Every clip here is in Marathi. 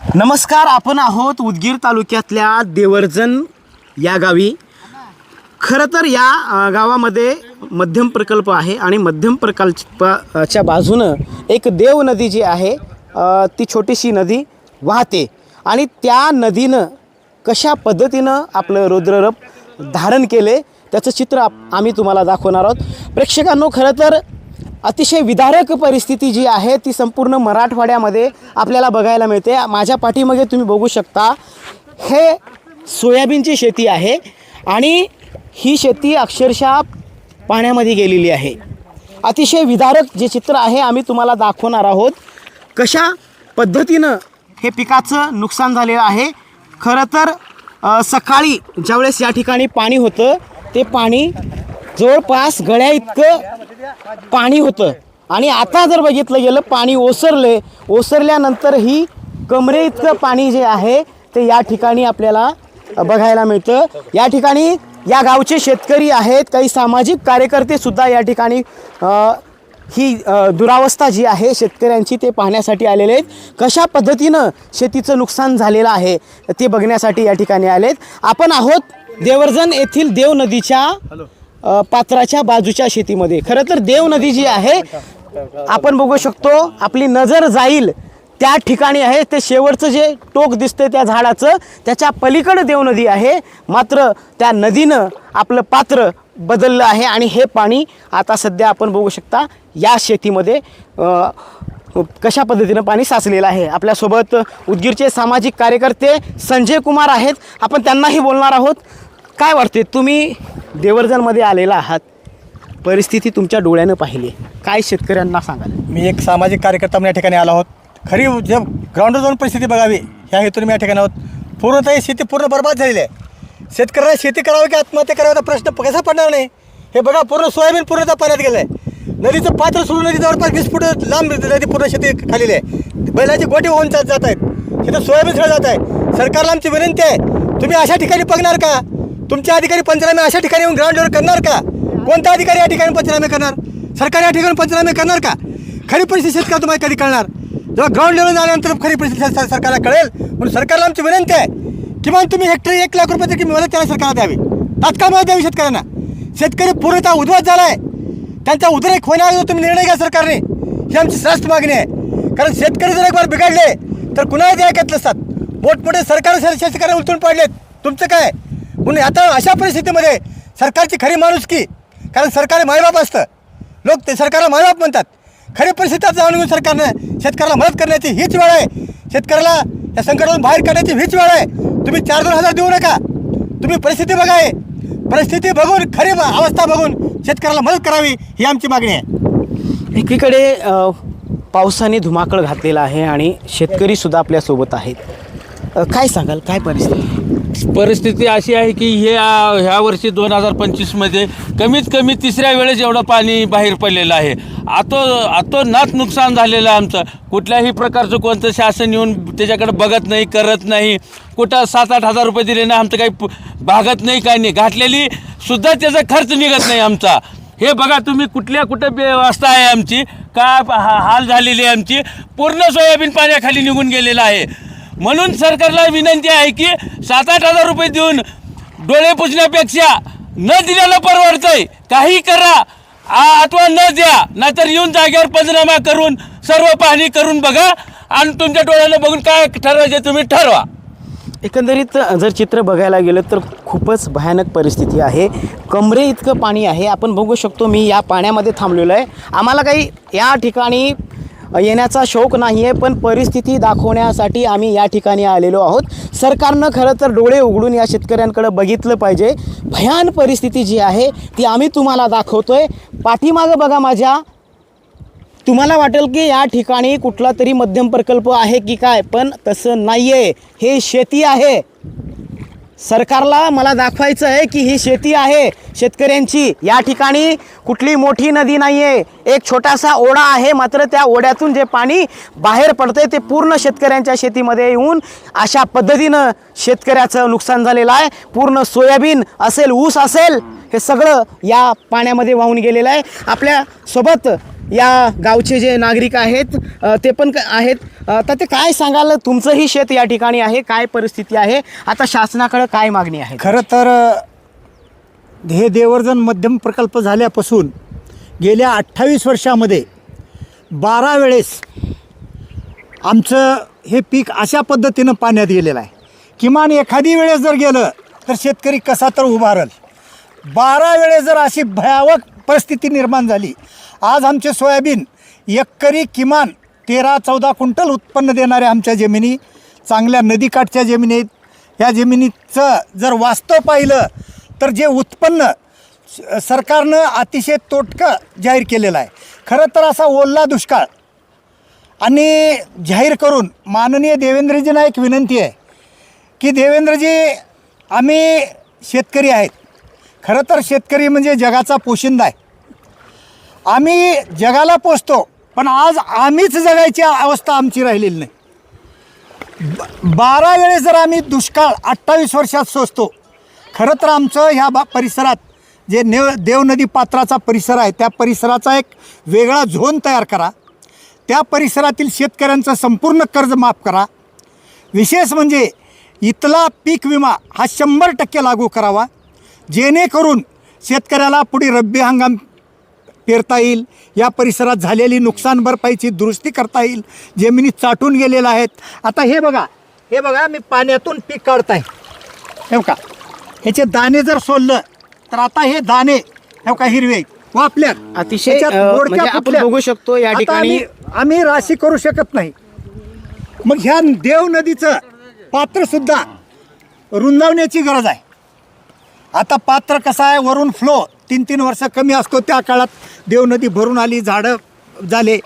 नमस्कार आपण आहोत उदगीर तालुक्यातल्या देवर्जन या गावी. खरं तर या गावामध्ये मध्यम प्रकल्प आहे आणि मध्यम प्रकल्पाच्या बाजूनं एक देव नदी जी आहे ती छोटीशी नदी वाहते. आणि त्या नदीनं कशा पद्धतीनं आपलं रुद्ररप धारण केले त्याचं चित्र आम्ही तुम्हाला दाखवणार आहोत. प्रेक्षकांनो खरं तर अतिशय विदारक परिस्थिती जी आहे ती संपूर्ण मराठवाड्यामध्ये आपल्याला बघायला मिळते. माझ्या पाठीमागे तुम्ही बघू शकता हे सोयाबीनची शेती आहे आणि ही शेती अक्षरशः पाण्यामध्ये गेलेली आहे. अतिशय विदारक जे चित्र आहे आम्ही तुम्हाला दाखवणार आहोत. कशा पद्धतीनं हे पिकाचं नुकसान झालेलं आहे? खरं तर सकाळी ज्यावेळेस या ठिकाणी पाणी होतं ते पाणी जवळपास गळ्या इतकं पाणी होतं. आणि आता जर बघितलं गेलं पाणी ओसरले ओसरल्यानंतर ही कमरे इतकं पाणी जे आहे ते या ठिकाणी आपल्याला बघायला मिळतं. या ठिकाणी या गावचे शेतकरी आहेत काही सामाजिक कार्यकर्ते सुद्धा या ठिकाणी ही दुरावस्था जी आहे शेतकऱ्यांची ते पाहण्यासाठी आलेले आहेत. कशा पद्धतीनं शेतीचं नुकसान झालेलं आहे ते बघण्यासाठी या ठिकाणी आलेत. आपण आहोत देवर्जन येथील देव नदीच्या पात्राच्या बाजूच्या शेतीमध्ये. खरं तर देव नदी जी आहे आपण बघू शकतो आपली नजर जाईल त्या ठिकाणी आहे. ते शेवटचं जे टोक दिसते त्या झाडाचं त्याच्या पलीकडं देव नदी आहे. मात्र त्या नदीनं आपलं पात्र बदललं आहे आणि हे पाणी आता सध्या आपण बघू शकता या शेतीमध्ये कशा पद्धतीनं पाणी साचलेलं आहे. आपल्यासोबत उदगीरचे सामाजिक कार्यकर्ते संजय कुमार आहेत. आपण त्यांनाही बोलणार आहोत. काय वाटते तुम्ही देवर्जनमध्ये आलेला आहात परिस्थिती तुमच्या डोळ्यानं पाहिली काय शेतकऱ्यांना सांगाल? मी एक सामाजिक कार्यकर्ता म्हणून या ठिकाणी आलो आहोत. खरी जे ग्राउंडवर जाऊन परिस्थिती बघावी ह्या हेतून मी या ठिकाणी आहोत. पूर्णतः शेती पूर्ण बरबाद झालेली आहे. शेतकऱ्यांना शेती करावी की आत्महत्या करावी प्रश्न कसा पडणार नाही? हे बघा पूर्ण सोयाबीन पूर्णतः पाण्यात गेलं आहे नदीचं पात्र सोडून नदी जवळपास वीस फूट लांब नदी पूर्ण शेती खालेली आहे. बैलाचे गोटे होऊन जात जात आहेत. तिथं सोयाबीन सगळं जात आहे. सरकारला आमची विनंती आहे. तुम्ही अशा ठिकाणी बघणार का? तुमचे अधिकारी पंचनामे अशा ठिकाणी येऊन ग्राउंडवर करणार का? कोणता अधिकारी या ठिकाणी पंचनामे करणार? सरकार या ठिकाणी पंचनामे करणार का? खरी परिस्थिती शेतकऱ्या तुम्हाला कधी कळणार? जेव्हा ग्राउंड लेवल झाल्यानंतर खरी परिस्थिती सरकारला कळेल. म्हणून सरकारला आमची विनंती आहे. किमान तुम्ही हेक्टरी एक लाख रुपये तरी मदत त्याला सरकारला द्यावी. तात्काळ मदत द्यावी शेतकऱ्यांना. शेतकरी पूर्णतः उद्ध्वस्त झाला आहे त्यांचा उद्रेक होण्याअगोदर तुम्ही निर्णय घ्या सरकारने. ही आमची श्रेष्ठ मागणी आहे. कारण शेतकरी जर एक बार बिघडले तर कुणाला ते ऐकत नसतात. मोठमोठे सरकार शेतकऱ्यांना उलटून पडलेत. तुमचं काय? म्हणून आता अशा परिस्थितीमध्ये सरकारची खरी माणुसकी कारण सरकार मायबाप असतं. लोक ते सरकारला मायबाप म्हणतात. खरी परिस्थितीत जाणून घेऊन सरकारनं. शेतकऱ्याला मदत करण्याची हीच वेळ आहे. शेतकऱ्याला या संकटातून बाहेर काढण्याची हीच वेळ आहे. तुम्ही चार दोन हजार देऊ नका. तुम्ही परिस्थिती बघा आहे परिस्थिती बघून खरी अवस्था बघून शेतकऱ्याला मदत करावी ही आमची मागणी आहे. एकीकडे पावसाने धुमाकळ घातलेला आहे आणि शेतकरीसुद्धा आपल्यासोबत आहेत. अ, काय सांगाल? काय परिस्थिती? परिस्थिती अशी आहे की हे आ, ह्या वर्षी दोन हजार पंचवीसमध्ये कमीत कमी तिसऱ्या वेळेस एवढं पाणी बाहेर पडलेलं आहे. आतो आतोनात नुकसान झालेलं आहे आमचं. कुठल्याही प्रकारचं कोणतं शासन येऊन त्याच्याकडे बघत नाही करत नाही. कुठं सात आठ हजार रुपये दिले ना आमचं काही प- भागत नाही काही नाही. घातलेली सुद्धा त्याचा खर्च निघत नाही आमचा. हे बघा तुम्ही कुठल्या कुठं व्यवस्था आहे आमची? का प- हा- हाल झालेली आहे आमची? पूर्ण सोयाबीन पाण्याखाली निघून गेलेलं आहे. म्हणून सरकारला विनंती आहे की सात आठ हजार रुपये देऊन डोळे पुसण्यापेक्षा न दिल्याला परवडतंय. काही करा. आ- अथवा न द्या. नाहीतर येऊन जागेवर पंचनामा करून सर्व पाहणी करून बघा आणि तुमच्या डोळ्यानं बघून काय ठरवायचे तुम्ही ठरवा. एकंदरीत जर चित्र बघायला गेलं तर खूपच भयानक परिस्थिती आहे. कमरे इतकं पाणी आहे. आपण बघू शकतो मी या पाण्यामध्ये थांबलेलो आहे. आम्हाला काही या ठिकाणी येण्याचा शौक नाही आहे पण परिस्थिती दाखवण्यासाठी आम्ही या ठिकाणी आलेलो आहोत. सरकारनं खरं तर डोळे उघडून या शेतकऱ्यांकडे बघितलं पाहिजे. भयान परिस्थिती जी आहे ती आम्ही तुम्हाला दाखवतो आहे पाठीमागं बघा माझ्या. तुम्हाला वाटेल की या ठिकाणी कुठला तरी मध्यम प्रकल्प आहे की काय पण तसं नाही आहे हे शेती आहे. सरकारला मला दाखवायचं आहे की ही शेती आहे. शेतकऱ्यांची. या ठिकाणी कुठली मोठी नदी नाही आहे एक छोटासा ओढा आहे. मात्र त्या ओढ्यातून जे पाणी बाहेर पडतंय ते पूर्ण शेतकऱ्यांच्या शेतीमध्ये येऊन अशा पद्धतीनं शेतकऱ्याचं नुकसान झालेलं आहे. पूर्ण सोयाबीन असेल ऊस असेल हे सगळं या पाण्यामध्ये वाहून गेलेलं आहे. आपल्यासोबत या गावचे जे नागरिक आहेत ते पण क- आहेत. तर ते काय सांगाल? तुमचंही शेत या ठिकाणी आहे काय परिस्थिती आहे? आता शासनाकडे काय मागणी आहे? खरं तर हे देवर्जन मध्यम प्रकल्प झाल्यापासून गेल्या अठ्ठावीस वर्षामध्ये बारा वेळेस आमचं हे पीक अशा पद्धतीनं पाण्यात गेलेलं आहे. किमान एखादी वेळेस जर गेलं तर शेतकरी कसा तर उभारल. बारा वेळेस जर अशी भयावक परिस्थिती निर्माण झाली आज आमचे सोयाबीन एकरी किमान तेरा चौदा क्विंटल उत्पन्न देणाऱ्या आमच्या जमिनी चांगल्या नदीकाठच्या जमिनीत या जमिनीचं जर वास्तव पाहिलं तर जे उत्पन्न सरकारनं अतिशय तोटकं जाहीर केलेलं आहे. खरं तर असा ओल्ला दुष्काळ आणि जाहीर करून माननीय देवेंद्रजींना एक विनंती आहे की देवेंद्रजी आम्ही शेतकरी आहेत. खरं तर शेतकरी म्हणजे जगाचा पोशिंदा आहे. आम्ही जगाला पोचतो पण आज आम्हीच जगायची अवस्था आमची राहिलेली नाही. ब- बारा वेळेस जर आम्ही दुष्काळ अठ्ठावीस वर्षात सोसतो खरं तर आमचं ह्या बा परिसरात जे नेव देवनदी पात्राचा परिसर आहे त्या परिसराचा एक वेगळा झोन तयार करा. त्या परिसरातील शेतकऱ्यांचं संपूर्ण कर्ज माफ करा. विशेष म्हणजे इथला पीक विमा हा शंभर टक्के लागू करावा. जेणेकरून शेतकऱ्याला पुढे रब्बी हंगाम पेरता येईल या परिसरात झालेली नुकसान भरपाईची दुरुस्ती करता येईल जमिनी चाटून गेलेल्या आहेत. आता हे बघा हे बघा मी पाण्यातून पीक काढताय. हे का ह्याचे दाणे जर सोललं तर आता हे दाणे हे का हिरवे वापल्या अतिशय, म्हणजे आपण बघू शकतो या ठिकाणी- आम्ही आम्ही राशी करू शकत नाही. मग ह्या देव नदीचं पात्र सुद्धा रुंदावण्याची गरज आहे. आता पात्र कसं आहे? वरून फ्लो तीन तीन वर्ष कमी असतो. त्या काळात देव नदी भरून आली झाडं झाले.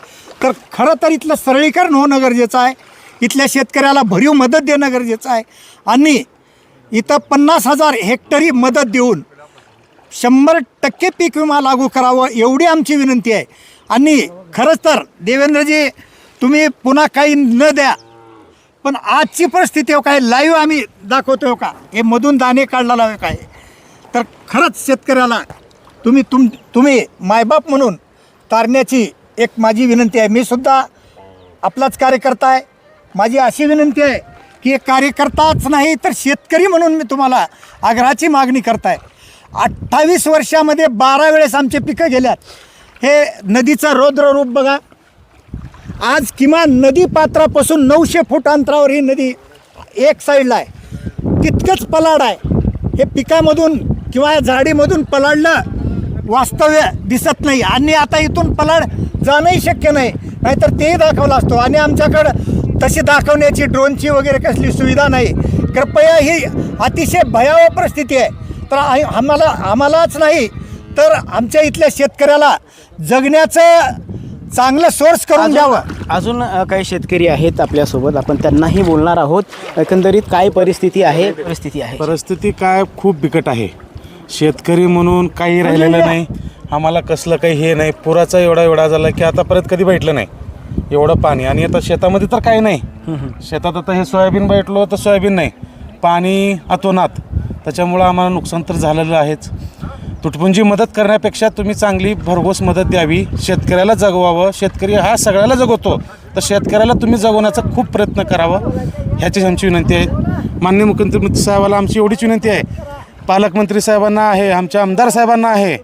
तर खरं तर इथलं सरळीकरण होणं गरजेचं आहे. इथल्या शेतकऱ्याला भरीव मदत देणं गरजेचं आहे. आणि इथं पन्नास हजार हेक्टरी मदत देऊन शंभर टक्के पीक विमा लागू करावं एवढी आमची विनंती आहे. आणि खरंच तर देवेंद्रजी तुम्ही पुन्हा काही न द्या. पण आजची परिस्थिती हो काय? लाईव्ह आम्ही दाखवतो हो का? हे मधून दाणे काढला लावे काय? तर खरंच शेतकऱ्याला तुम्ही तुम तुम्ही मायबाप म्हणून तारण्याची एक माझी विनंती आहे. मी सुद्धा आपलाच कार्यकर्ता आहे माझी अशी विनंती आहे की एक कार्यकर्ताच नाही तर शेतकरी म्हणून मी तुम्हाला आग्रहाची मागणी करताय. अठ्ठावीस वर्षामध्ये बारा वेळेस आमचे पिकं गेल्यात. हे नदीचं रौद्र रूप बघा. आज किमान नदी पात्रापासून नऊशे फूट अंतरावर ही नदी एक साईडला आहे. तितकंच पलाड आहे. हे पिकामधून किंवा झाडीमधून पलाडलं वास्तव्य दिसत नाही. आणि आता इथून पलाड जाणंही शक्य नाही. नाहीतर तेही दाखवलं असतो. आणि आमच्याकडं तशी दाखवण्याची ड्रोनची वगैरे कसली सुविधा नाही. कृपया ही अतिशय भयावह परिस्थिती आहे. तर आम्हाला आम्हालाच नाही तर आमच्या इथल्या शेतकऱ्याला जगण्याचं चांगलं सोर्स करून द्यावं. अजून काही शेतकरी आहेत आपल्यासोबत. आपण त्यांनाही बोलणार आहोत. एकंदरीत काय परिस्थिती आहे? परिस्थिती आहे. परिस्थिती काय? खूप बिकट आहे. शेतकरी म्हणून काही राहिलेलं नाही. आम्हाला कसलं काही हे नाही. पुराचा एवढा एवढा झाला की आतापर्यंत कधी भेटलं नाही. एवढं पाणी. आणि आता शेतामध्ये तर काही नाही. शेतात आता हे सोयाबीन भेटलो तर सोयाबीन नाही. पाणी अतोनात. त्याच्यामुळं आम्हाला नुकसान तर झालेलं आहेच. तुटपुंजी मदत करण्यापेक्षा तुम्ही चांगली भरघोस मदत द्यावी. शेतकऱ्याला जगवावं. शेतकरी हा सगळ्याला जगवतो. तर शेतकऱ्याला तुम्ही जगवण्याचा खूप प्रयत्न करावा. ह्याचीच आमची विनंती आहे. माननीय मुख्यमंत्री साहेबाला आमची एवढीच विनंती आहे. पालकमंत्री साहेबांना आहे आमच्या आमदार साहेबांना आहे.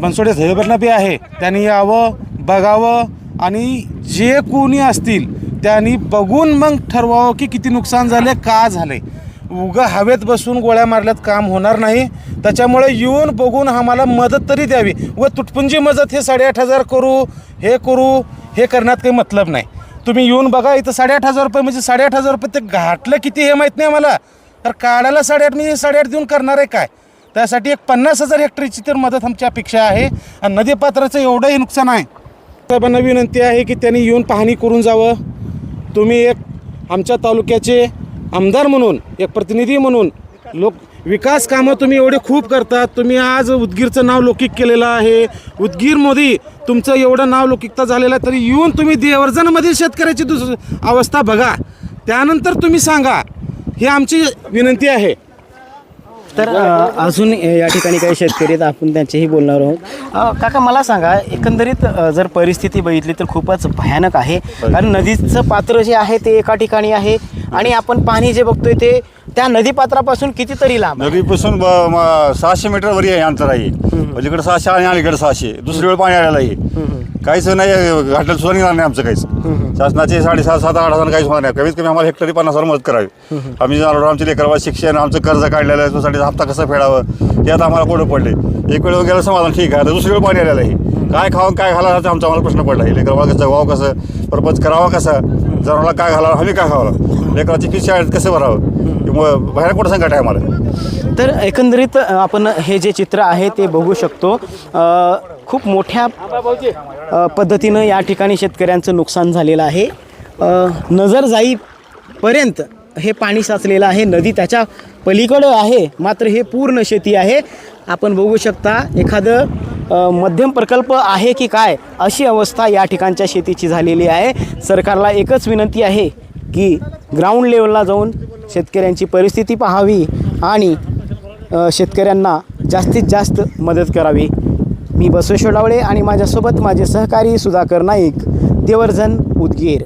बनसोडे साहेबांना बी आहे. त्यांनी यावं बघावं आणि जे कोणी असतील त्यांनी बघून मग ठरवावं की किती नुकसान झाले का झाले उगा हवेत बसून गोळ्या मारल्यात काम होणार नाही. त्याच्यामुळे येऊन बघून आम्हाला मदत तरी द्यावी. व तुटपुंजी मदत हे साडेआठ हजार करू हे करू हे करण्यात काही मतलब नाही. तुम्ही येऊन बघा इथं साडेआठ हजार रुपये म्हणजे साडेआठ हजार रुपये ते घाटलं किती हे माहीत नाही आम्हाला. तर काढायला साडेआठ म्हणजे साडेआठ देऊन करणार आहे काय? त्यासाठी एक पन्नास हजार हेक्टरीची तर मदत आमची अपेक्षा आहे. आणि नदीपात्राचं एवढंही नुकसान आहे. साहेबांना विनंती आहे की त्यांनी येऊन पाहणी करून जावं. तुम्ही एक आमच्या तालुक्याचे आमदार म्हणून एक प्रतिनिधी म्हणून लोक विकास कामं तुम्ही एवढे खूप करतात. तुम्ही आज उदगीरचं नाव लौकिक केलेलं आहे. उदगीरमध्ये तुमचं एवढं नाव लौकिकता झालेलं आहे तरी येऊन तुम्ही देवर्जनमधील शेतकऱ्याची दुस अवस्था बघा. त्यानंतर तुम्ही सांगा. ही आमची विनंती आहे. तर अ, अजून या ठिकाणी काही शेतकरी आहेत आपण त्यांच्याही बोलणार आहोत. अ, काका मला सांगा एकंदरीत अ, जर परिस्थिती बघितली तर खूपच भयानक आहे. कारण नदीचं पात्र जे आहे ते एका ठिकाणी आहे आणि आपण पाणी जे बघतोय ते त्या नदीपात्रापासून कितीतरी लांब आहे. नदीपासून ब- म- सहाशे मीटर वरी आहे अंतर आहे. पलीकडे सहाशे आणि अलीकडे सहाशे. दुसरी वेळ पाणी आलेलं आहे. काहीच नाही घाटलं सुद्धा निघणार नाही आमचं काहीच. शासनाचे साडेसात सात आठ हजार काहीच होणार नाही. कमीत कमी आम्हाला हेक्टरी पन्नास हजार मदत करावी. आम्ही जाणार आमचे लेकरवा शिक्षण आमचं कर्ज काढलेलं आहे हप्ता कसं फेडावं ते आता आम्हाला कोणं पडले? एक वेळ गेलं समाधान ठीक आहे. आता दुसरी वेळ पाणी आलेलं आहे. काय खावं काय घाला आमचा आम्हाला प्रश्न पडला. आहे लेकरवा कसं कसं? प्रपंच करावा कसा? जनावराला काय घालावं हमी काय खावं? लेकराची फी शाळेत कसं भरावं? बाहेर कुठं संकट आहे आम्हाला? तर एकंदरीत आपण हे जे चित्र आहे ते बघू शकतो. खूप मोठ्या पद्धतीनं या ठिकाणी शेतकऱ्यांचं नुकसान झालेलं आहे. नजर जाईपर्यंत हे पाणी साचलेलं आहे. नदी त्याच्या पलीकडं आहे. मात्र हे पूर्ण शेती आहे. आपण बघू शकता एखादं मध्यम प्रकल्प आहे की काय अशी अवस्था या ठिकाणच्या शेतीची झालेली आहे. सरकारला एकच विनंती आहे की ग्राउंड लेवलला जाऊन शेतकऱ्यांची परिस्थिती पाहावी आणि शेतकऱ्यांना जास्तीत जास्त मदत करावी. मी बसवेश्वर डावळे आणि माझ्यासोबत माझे सहकारी सुधाकर नाईक देवर्जन उदगीर.